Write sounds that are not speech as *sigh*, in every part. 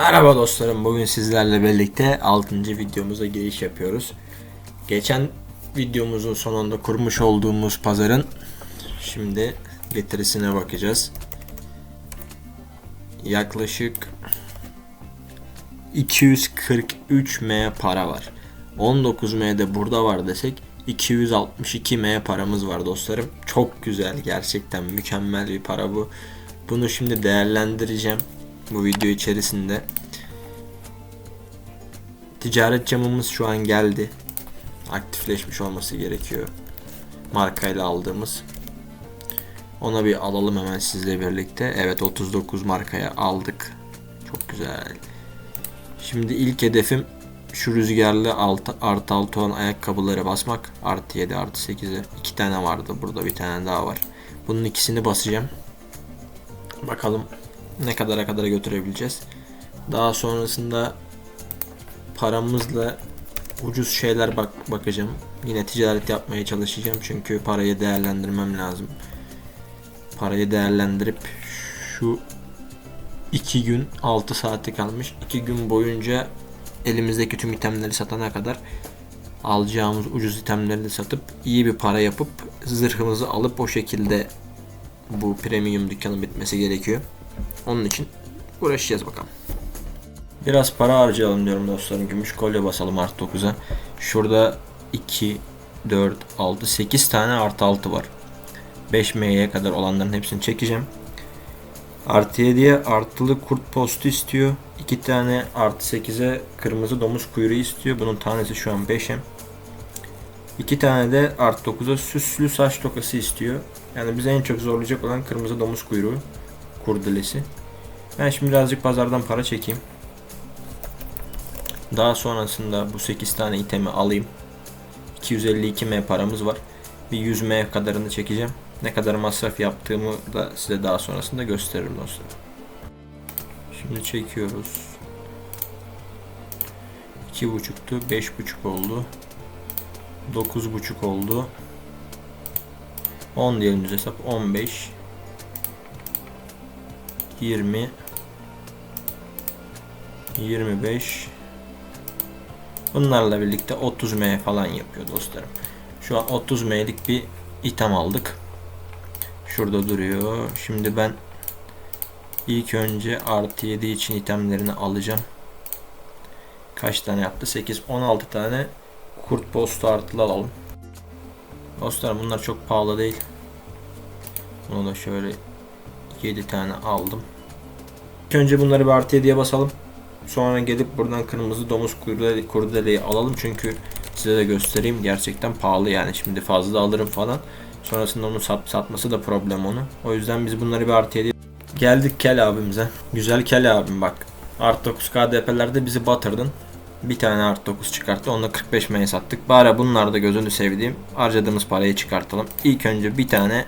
Merhaba dostlarım. Bugün sizlerle birlikte 6. videomuza giriş yapıyoruz. Geçen videomuzun sonunda kurmuş olduğumuz pazarın şimdi getirisine bakacağız. Yaklaşık 243 M para var. 19 M de burada var desek 262 M paramız var dostlarım. Çok güzel gerçekten mükemmel bir para bu. Bunu şimdi değerlendireceğim bu video içerisinde. Ticaret camımız şu an geldi. Aktifleşmiş olması gerekiyor. Markayla aldığımız. Ona bir alalım hemen sizle birlikte. Evet 39 markaya aldık. Çok güzel. Şimdi ilk hedefim şu rüzgarlı altı, artı 6 olan ayakkabıları basmak. Artı 7 artı 8'e. iki tane vardı burada bir tane daha var. Bunun ikisini basacağım. Bakalım ne kadara kadar götürebileceğiz. Daha sonrasında paramızla ucuz şeyler bak bakacağım. Yine ticaret yapmaya çalışacağım çünkü parayı değerlendirmem lazım. Parayı değerlendirip şu 2 gün 6 saati kalmış. 2 gün boyunca elimizdeki tüm itemleri satana kadar alacağımız ucuz itemleri de satıp iyi bir para yapıp zırhımızı alıp o şekilde bu premium dükkanın bitmesi gerekiyor. Onun için uğraşacağız bakalım. Biraz para harcayalım diyorum dostlarım. Gümüş kolye basalım artı 9'a. Şurada 2, 4, 6, 8 tane artı 6 var. 5 M'ye kadar olanların hepsini çekeceğim. Artı 7'ye artılı kurt postu istiyor. 2 tane artı 8'e kırmızı domuz kuyruğu istiyor. Bunun tanesi şu an 5M. 2 tane de artı 9'a süslü saç tokası istiyor. Yani bize en çok zorlayacak olan kırmızı domuz kuyruğu kurdelesi. Ben şimdi birazcık pazardan para çekeyim. Daha sonrasında bu 8 tane itemi alayım. 252 M paramız var. Bir 100 M kadarını çekeceğim. Ne kadar masraf yaptığımı da size daha sonrasında gösteririm dostlar. Şimdi çekiyoruz. 2.5'tu 5.5 oldu. 9.5 oldu. 10 diyelim hesap 15 20 25 Bunlarla birlikte 30 M falan yapıyor dostlarım. Şu an 30 M'lik bir item aldık. Şurada duruyor. Şimdi ben ilk önce artı 7 için itemlerini alacağım. Kaç tane yaptı? 8 16 tane kurt postu artılı alalım. Dostlar bunlar çok pahalı değil. Bunu da şöyle 7 tane aldım. İlk önce bunları bir artı 7'ye basalım. Sonra gelip buradan kırmızı domuz kurdele, kurdeleyi alalım. Çünkü size de göstereyim. Gerçekten pahalı yani. Şimdi fazla alırım falan. Sonrasında onu sat, satması da problem onu. O yüzden biz bunları bir artı 7'ye Geldik Kel abimize. Güzel Kel abim bak. Artı 9 KDP'lerde bizi batırdın. Bir tane artı 9 çıkarttı. Onu da 45 M'ye sattık. Bari bunlar da gözünü sevdiğim. Harcadığımız parayı çıkartalım. İlk önce bir tane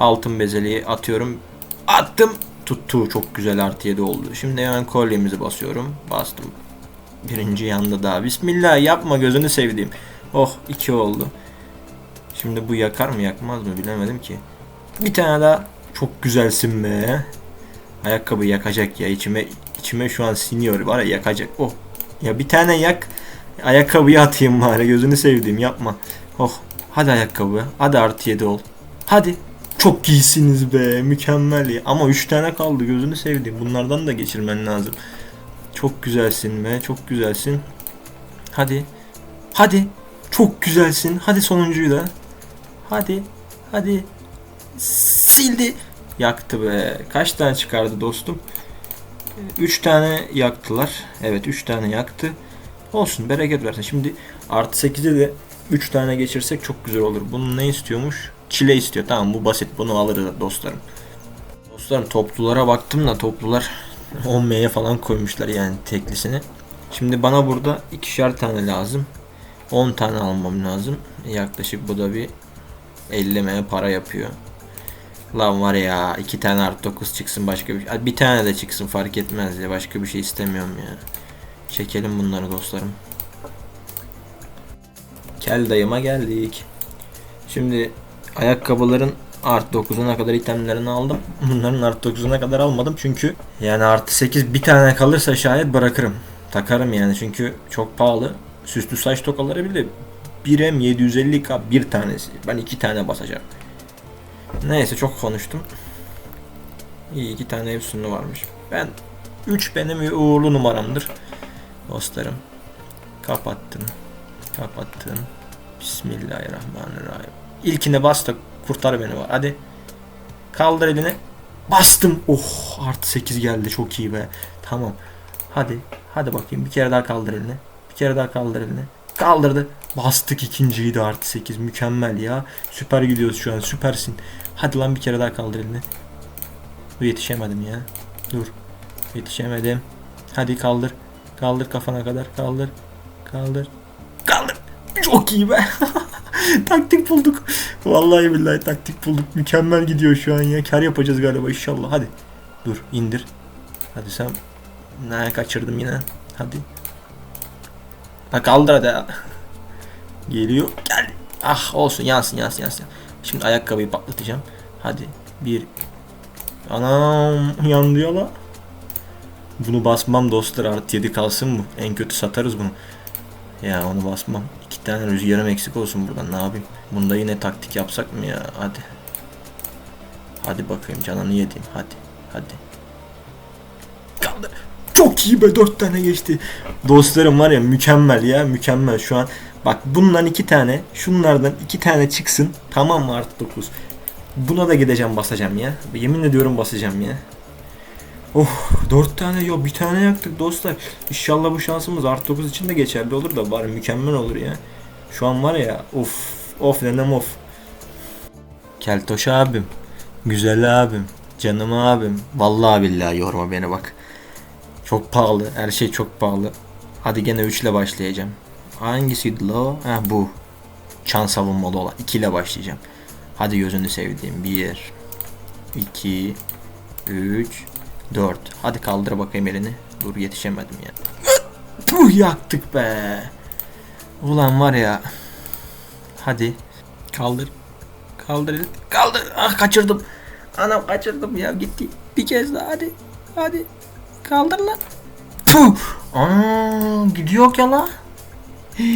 altın bezeliği atıyorum. Attım. Tuttu. Çok güzel artı 7 oldu. Şimdi hemen kolyemizi basıyorum. Bastım. Birinci yanda daha. Bismillah yapma gözünü sevdiğim. Oh iki oldu. Şimdi bu yakar mı yakmaz mı bilemedim ki. Bir tane daha. Çok güzelsin be. Ayakkabı yakacak ya içime içime şu an siniyor var ya yakacak. Oh ya bir tane yak. Ayakkabıyı atayım bari gözünü sevdiğim yapma. Oh hadi ayakkabı. Hadi artı 7 ol. Hadi. Çok iyisiniz be mükemmel ya. Ama 3 tane kaldı gözünü sevdiğim. Bunlardan da geçirmen lazım. Çok güzelsin be çok güzelsin. Hadi. Hadi. Çok güzelsin. Hadi sonuncuyu da. Hadi. Hadi. Sildi. Yaktı be. Kaç tane çıkardı dostum? 3 tane yaktılar. Evet 3 tane yaktı. Olsun bereket versin. Şimdi artı 8'e de 3 tane geçirsek çok güzel olur. Bunu ne istiyormuş? Çile istiyor. Tamam bu basit. Bunu alırız dostlarım. Dostlarım toplulara baktım da toplular *laughs* 10 M'ye falan koymuşlar yani teklisini. Şimdi bana burada ikişer tane lazım. 10 tane almam lazım. Yaklaşık bu da bir 50 M para yapıyor. Lan var ya iki tane artı 9 çıksın başka bir şey. Bir tane de çıksın fark etmez ya. Başka bir şey istemiyorum ya. Çekelim bunları dostlarım. Kel dayıma geldik. Şimdi ayakkabıların Artı 9'una kadar itemlerini aldım. *laughs* Bunların artı 9'una kadar almadım çünkü yani artı 8 bir tane kalırsa şayet bırakırım. Takarım yani çünkü çok pahalı. Süslü saç tokaları bile 1M 750k bir tanesi. Ben iki tane basacağım. Neyse çok konuştum. İyi iki tane hepsinde varmış. Ben 3 benim uğurlu numaramdır. Dostlarım. Kapattım. Kapattım. Bismillahirrahmanirrahim. İlkine bas da kurtar beni var. Hadi. Kaldır elini. Bastım. Oh artı 8 geldi. Çok iyi be. Tamam. Hadi. Hadi bakayım. Bir kere daha kaldır elini. Bir kere daha kaldır elini. Kaldırdı. Bastık ikinciyi de artı 8. Mükemmel ya. Süper gidiyoruz şu an. Süpersin. Hadi lan bir kere daha kaldır elini. Dur yetişemedim ya. Dur. Yetişemedim. Hadi kaldır. Kaldır kafana kadar. Kaldır. Kaldır. Kaldır. Çok iyi be. *laughs* *laughs* taktik bulduk. Vallahi billahi taktik bulduk. Mükemmel gidiyor şu an ya. Kar yapacağız galiba inşallah. Hadi. Dur indir. Hadi sen. Ne kaçırdım yine. Hadi. Ha kaldır hadi. *laughs* Geliyor. Gel. Ah olsun yansın yansın yansın. Şimdi ayakkabıyı patlatacağım. Hadi. Bir. Anam yandı ya la. Bunu basmam dostlar artı 7 kalsın mı? En kötü satarız bunu. Ya onu basmam. Tane rüzgarım eksik olsun buradan ne yapayım? Bunda yine taktik yapsak mı ya? Hadi. Hadi bakayım canını yedim. Hadi. Hadi. Kaldı. Çok iyi be dört tane geçti. Dostlarım var ya mükemmel ya mükemmel şu an. Bak bundan iki tane şunlardan iki tane çıksın. Tamam mı artı 9. Buna da gideceğim basacağım ya. Yemin ediyorum basacağım ya. Oh dört tane yok bir tane yaktık dostlar. İnşallah bu şansımız artı 9 için de geçerli olur da bari mükemmel olur ya. Şu an var ya of of nenem of. Keltoş abim. Güzel abim. Canım abim. Vallahi billahi yorma beni bak. Çok pahalı. Her şey çok pahalı. Hadi gene 3 ile başlayacağım. Hangisiydi la o? Ha bu. Çan savunmalı olan. 2 ile başlayacağım. Hadi gözünü sevdiğim. 1 2 3 4 Hadi kaldır bakayım elini. Dur yetişemedim ya. Puh yaktık be. Ulan var ya. Hadi. Kaldır. Kaldır. Kaldır. Ah kaçırdım. Anam kaçırdım ya gitti. Bir kez daha hadi. Hadi. Kaldır lan. Puh. Aa, gidiyor ya la. *gasps*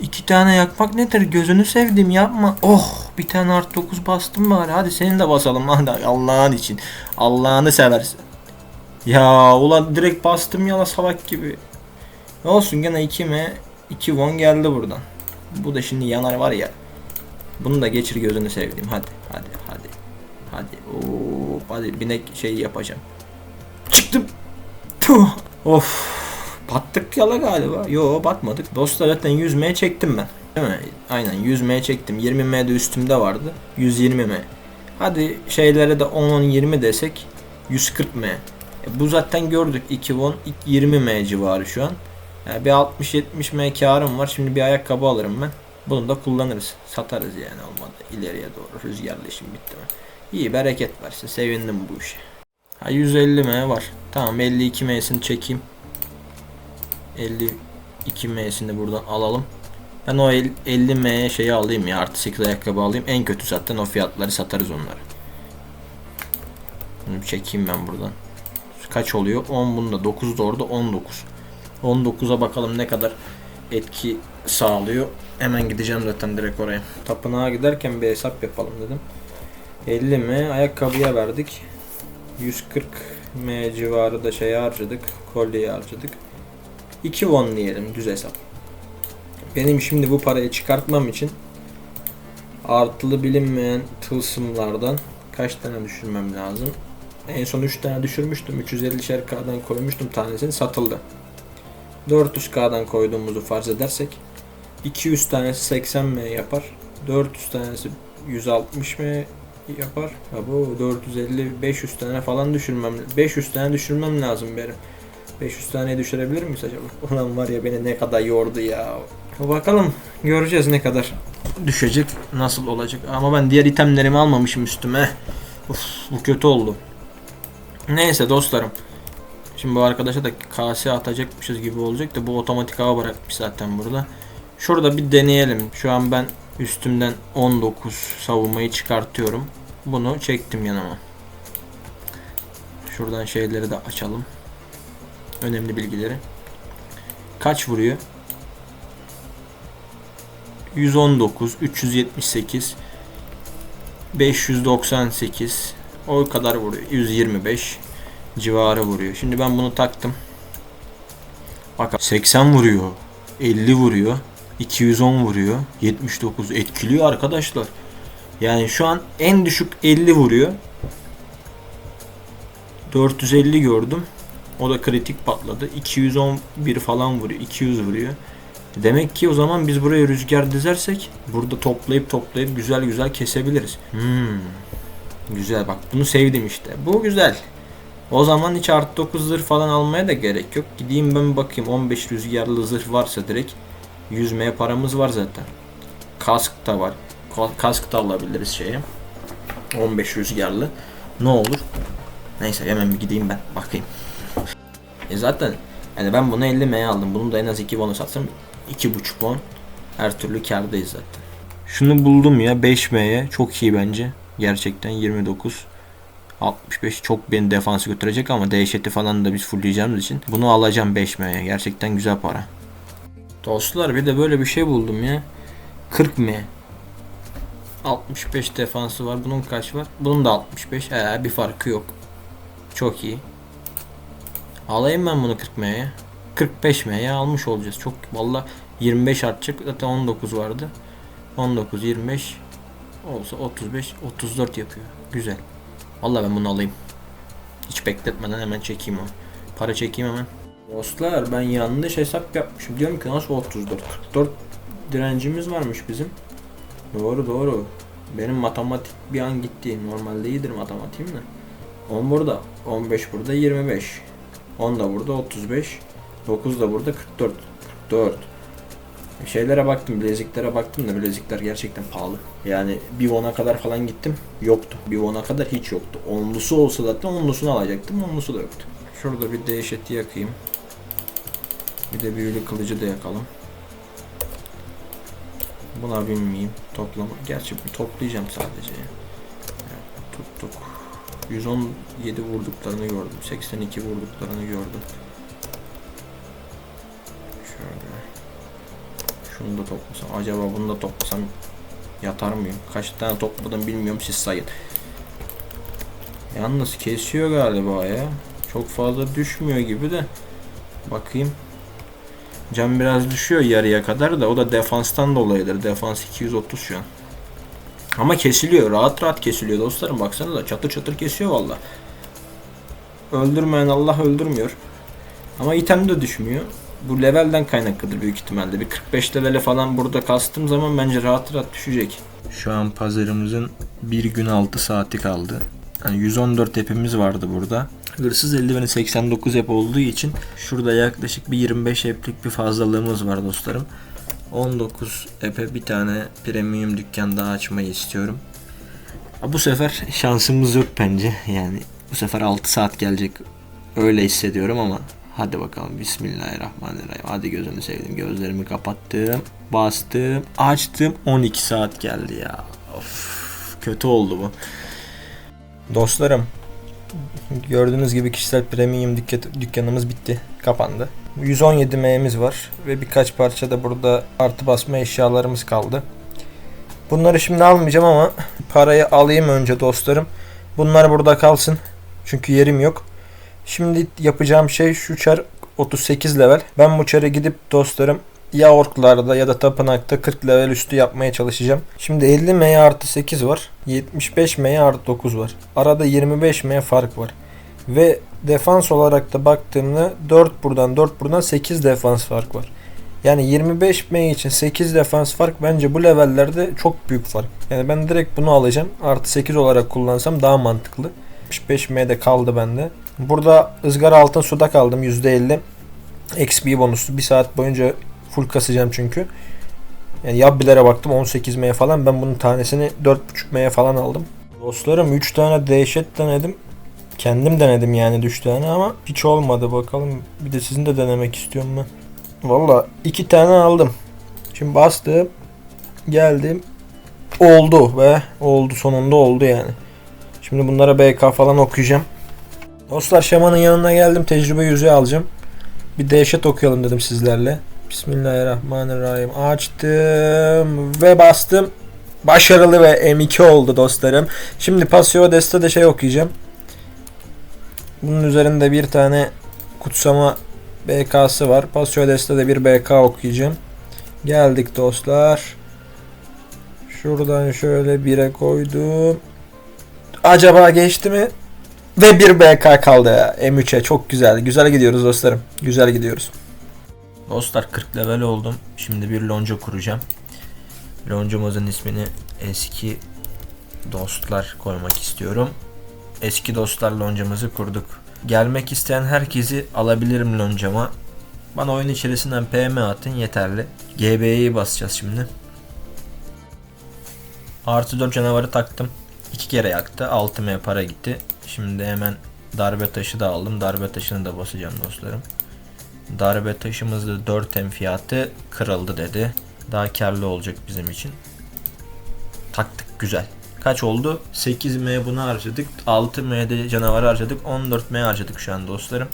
İki tane yakmak nedir? Gözünü sevdim yapma. Oh bir tane art 9 bastım bari. Hadi senin de basalım Allah'ın için. Allah'ını seversen. Ya ulan direkt bastım ya la salak gibi. Ne olsun gene 2 mi? 2 won geldi buradan. Bu da şimdi yanar var ya. Bunu da geçir gözünü sevdim. Hadi hadi hadi. Hadi. Oo, hadi binek şey yapacağım. Çıktım. Tuh. Of. Battık yala galiba. Yo batmadık. Dostlar zaten 100M çektim ben. Değil mi? Aynen 100M çektim. 20M de üstümde vardı. 120M. Hadi şeylere de 10-10-20 desek 140M. E, bu zaten gördük 2 won 20M civarı şu an. Yani bir 60-70M karım var. Şimdi bir ayakkabı alırım ben. Bunu da kullanırız. Satarız yani olmadı. İleriye doğru rüzgarlı işim bitti mi? İyi bereket versin. Sevindim bu işe. Ha 150M var. Tamam 52M'sini çekeyim. 52 M'sini buradan alalım. Ben o 50 M'ye şeyi alayım ya artı 8 ayakkabı alayım. En kötü zaten o fiyatları satarız onları. Bunu çekeyim ben buradan. Kaç oluyor? 10 bunda 9 da orada 19. 19'a bakalım ne kadar etki sağlıyor. Hemen gideceğim zaten direkt oraya. Tapınağa giderken bir hesap yapalım dedim. 50 M ayakkabıya verdik. 140 M civarı da şey harcadık. Kolyeyi harcadık. 2 won diyelim düz hesap. Benim şimdi bu parayı çıkartmam için artılı bilinmeyen tılsımlardan kaç tane düşürmem lazım? En son 3 tane düşürmüştüm. 350'şer K'dan koymuştum tanesini satıldı. 400K'dan koyduğumuzu farz edersek 200 tanesi 80M yapar. 400 tanesi 160M yapar. Ya bu 450 500 tane falan düşürmem 500 tane düşürmem lazım benim. 500 tane düşürebilir miyiz acaba? *laughs* Ulan var ya beni ne kadar yordu ya. Bakalım göreceğiz ne kadar düşecek, nasıl olacak. Ama ben diğer itemlerimi almamışım üstüme. Uf, bu kötü oldu. Neyse dostlarım. Şimdi bu arkadaşa da kase atacakmışız gibi olacak da bu otomatik hava bırakmış zaten burada. Şurada bir deneyelim. Şu an ben Üstümden 19 savunmayı çıkartıyorum. Bunu çektim yanıma. Şuradan şeyleri de açalım. Önemli bilgileri. Kaç vuruyor? 119, 378, 598 o kadar vuruyor. 125 civarı vuruyor. Şimdi ben bunu taktım. Bak 80 vuruyor. 50 vuruyor. 210 vuruyor. 79 etkiliyor arkadaşlar. Yani şu an en düşük 50 vuruyor. 450 gördüm. O da kritik patladı. 211 falan vuruyor. 200 vuruyor. Demek ki o zaman biz buraya rüzgar dizersek burada toplayıp toplayıp güzel güzel kesebiliriz. Hmm. Güzel bak bunu sevdim işte. Bu güzel. O zaman hiç artı 9 zırh falan almaya da gerek yok. Gideyim ben bakayım 15 rüzgarlı zırh varsa direkt yüzmeye paramız var zaten. Kask da var. Ka- Kask da alabiliriz şeye. 15 rüzgarlı. Ne olur? Neyse hemen bir gideyim ben bakayım. E zaten yani ben bunu 50 M'ye aldım. Bunu da en az 2 bonus atsam 2.5 bon. Her türlü kârdayız zaten. Şunu buldum ya 5 M'ye. Çok iyi bence. Gerçekten 29. 65 çok beni defansı götürecek ama dehşeti falan da biz fullleyeceğimiz için bunu alacağım 5 M'ye. Gerçekten güzel para. Dostlar bir de böyle bir şey buldum ya. 40 M. 65 defansı var. Bunun kaç var? Bunun da 65. Ee, bir farkı yok. Çok iyi. Alayım ben bunu 40 M'ye. 45 M'ye almış olacağız. Çok valla 25 artacak. Zaten 19 vardı. 19 25 olsa 35 34 yapıyor. Güzel. Valla ben bunu alayım. Hiç bekletmeden hemen çekeyim onu. Para çekeyim hemen. Dostlar ben yanlış hesap yapmışım. Diyorum ki nasıl 34? 44 direncimiz varmış bizim. Doğru doğru. Benim matematik bir an gitti. Normalde iyidir matematiğim de. 10 burada. 15 burada 25. 10 da burada 35. 9 da burada 44. 44. Şeylere baktım, bileziklere baktım da bilezikler gerçekten pahalı. Yani bir ona kadar falan gittim. Yoktu. Bir ona kadar hiç yoktu. Onlusu olsa zaten onlusunu alacaktım. Onlusu da yoktu. Şurada bir dehşeti yakayım. Bir de büyülü kılıcı da yakalım. Buna binmeyeyim. Toplama. Gerçi toplayacağım sadece. tuttuk. 117 vurduklarını gördüm. 82 vurduklarını gördüm. Şunu da toplasam. Acaba bunu da toplasam yatar mıyım? Kaç tane topladım bilmiyorum siz sayın. Yalnız kesiyor galiba ya. Çok fazla düşmüyor gibi de. Bakayım. Can biraz düşüyor yarıya kadar da o da defanstan dolayıdır. Defans 230 şu an. Ama kesiliyor. Rahat rahat kesiliyor dostlarım. Baksanıza çatır çatır kesiyor valla. Öldürmeyen Allah öldürmüyor. Ama item de düşmüyor. Bu levelden kaynaklıdır büyük ihtimalle. Bir 45 levele falan burada kastığım zaman bence rahat rahat düşecek. Şu an pazarımızın bir gün 6 saati kaldı. Yani 114 epimiz vardı burada. Hırsız eldiveni 89 ep olduğu için şurada yaklaşık bir 25 eplik bir fazlalığımız var dostlarım. 19 epe bir tane premium dükkan daha açmayı istiyorum. Bu sefer şansımız yok bence. Yani bu sefer 6 saat gelecek. Öyle hissediyorum ama hadi bakalım Bismillahirrahmanirrahim. Hadi gözünü sevdim. Gözlerimi kapattım. Bastım. Açtım. 12 saat geldi ya. Of, kötü oldu bu. Dostlarım Gördüğünüz gibi kişisel premium dükkan- dükkanımız bitti. Kapandı. 117 M'miz var ve birkaç parça da burada artı basma eşyalarımız kaldı. Bunları şimdi almayacağım ama parayı alayım önce dostlarım. Bunlar burada kalsın. Çünkü yerim yok. Şimdi yapacağım şey şu çar 38 level. Ben bu çare gidip dostlarım ya orklarda ya da tapınakta 40 level üstü yapmaya çalışacağım. Şimdi 50 M artı 8 var. 75 M artı 9 var. Arada 25 M fark var. Ve defans olarak da baktığımda 4 buradan 4 buradan 8 defans fark var. Yani 25 M için 8 defans fark bence bu levellerde çok büyük fark. Yani ben direkt bunu alacağım. Artı 8 olarak kullansam daha mantıklı. 75 M'de kaldı bende. Burada ızgara altın suda kaldım %50. XP bonuslu. Bir saat boyunca full kasacağım çünkü. Yani yabbilere baktım 18 M'ye falan. Ben bunun tanesini 4.5 M'ye falan aldım. Dostlarım 3 tane dehşet denedim. Kendim denedim yani düş tane ama hiç olmadı bakalım. Bir de sizin de denemek istiyorum ben. Valla 2 tane aldım. Şimdi bastım. Geldim. Oldu ve oldu sonunda oldu yani. Şimdi bunlara BK falan okuyacağım. Dostlar şamanın yanına geldim. Tecrübe yüzüğü alacağım. Bir dehşet okuyalım dedim sizlerle. Bismillahirrahmanirrahim. Açtım ve bastım. Başarılı ve M2 oldu dostlarım. Şimdi Passio Desta de şey okuyacağım. Bunun üzerinde bir tane kutsama BK'sı var. Passio Desta de bir BK okuyacağım. Geldik dostlar. Şuradan şöyle 1'e koydum. Acaba geçti mi? Ve bir BK kaldı M3'e. Çok güzel. Güzel gidiyoruz dostlarım. Güzel gidiyoruz. Dostlar 40 level oldum. Şimdi bir lonca kuracağım. Loncamızın ismini eski dostlar koymak istiyorum. Eski dostlar loncamızı kurduk. Gelmek isteyen herkesi alabilirim loncama. Bana oyun içerisinden PM atın yeterli. GB'yi basacağız şimdi. Artı 4 canavarı taktım. İki kere yaktı. 6M para gitti. Şimdi hemen darbe taşı da aldım. Darbe taşını da basacağım dostlarım. Darbe taşımızda 4M fiyatı kırıldı dedi. Daha karlı olacak bizim için. Taktık güzel. Kaç oldu? 8M bunu harcadık. 6M'de canavar harcadık. 14M harcadık şu an dostlarım.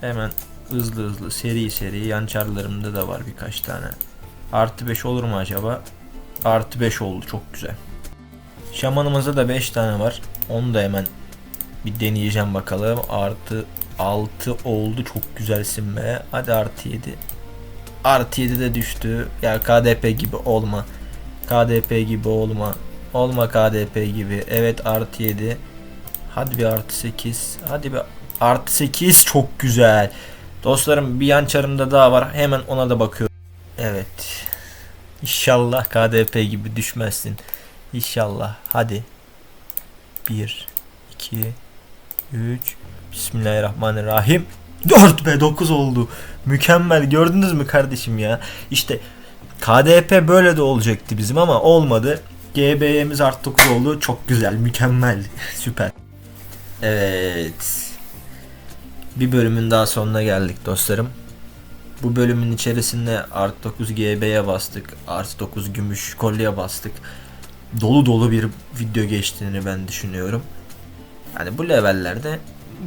Hemen hızlı hızlı seri seri yan çarlarımda da var birkaç tane. Artı 5 olur mu acaba? Artı 5 oldu çok güzel. Şamanımızda da 5 tane var. Onu da hemen bir deneyeceğim bakalım. Artı 6 oldu çok güzelsin be. Hadi artı 7. Artı 7 de düştü. Ya KDP gibi olma. KDP gibi olma. Olma KDP gibi. Evet artı 7. Hadi bir artı 8. Hadi bir artı 8 çok güzel. Dostlarım bir yan çarımda daha var. Hemen ona da bakıyorum. Evet. İnşallah KDP gibi düşmezsin. İnşallah. Hadi. 1 2 3 Bismillahirrahmanirrahim. 4 be 9 oldu. Mükemmel. Gördünüz mü kardeşim ya? İşte KDP böyle de olacaktı bizim ama olmadı. GB'miz artı 9 oldu. Çok güzel. Mükemmel. *laughs* Süper. Evet. Bir bölümün daha sonuna geldik dostlarım. Bu bölümün içerisinde artı 9 GB'ye bastık. Artı 9 gümüş kolyeye bastık. Dolu dolu bir video geçtiğini ben düşünüyorum. Yani bu levellerde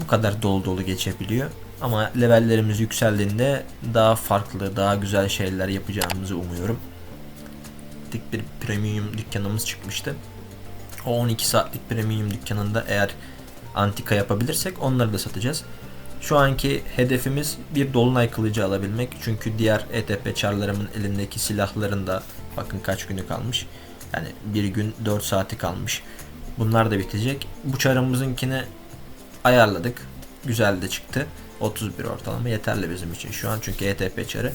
bu kadar dolu dolu geçebiliyor. Ama levellerimiz yükseldiğinde daha farklı, daha güzel şeyler yapacağımızı umuyorum. Dik bir premium dükkanımız çıkmıştı. O 12 saatlik premium dükkanında eğer antika yapabilirsek onları da satacağız. Şu anki hedefimiz bir dolunay kılıcı alabilmek. Çünkü diğer ETP çarlarımın elindeki silahların da bakın kaç günü kalmış. Yani bir gün 4 saati kalmış. Bunlar da bitecek. Bu çarımızınkini ayarladık. Güzel de çıktı. 31 ortalama yeterli bizim için şu an çünkü ETP çarı.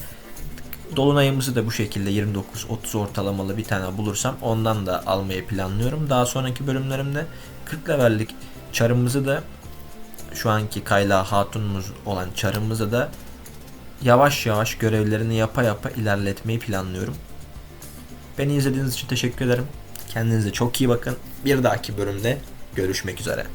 Dolunayımızı da bu şekilde 29-30 ortalamalı bir tane bulursam ondan da almayı planlıyorum. Daha sonraki bölümlerimde 40 levellik çarımızı da şu anki Kayla Hatun'umuz olan çarımızı da yavaş yavaş görevlerini yapa yapa ilerletmeyi planlıyorum. Beni izlediğiniz için teşekkür ederim. Kendinize çok iyi bakın. Bir dahaki bölümde görüşmek üzere.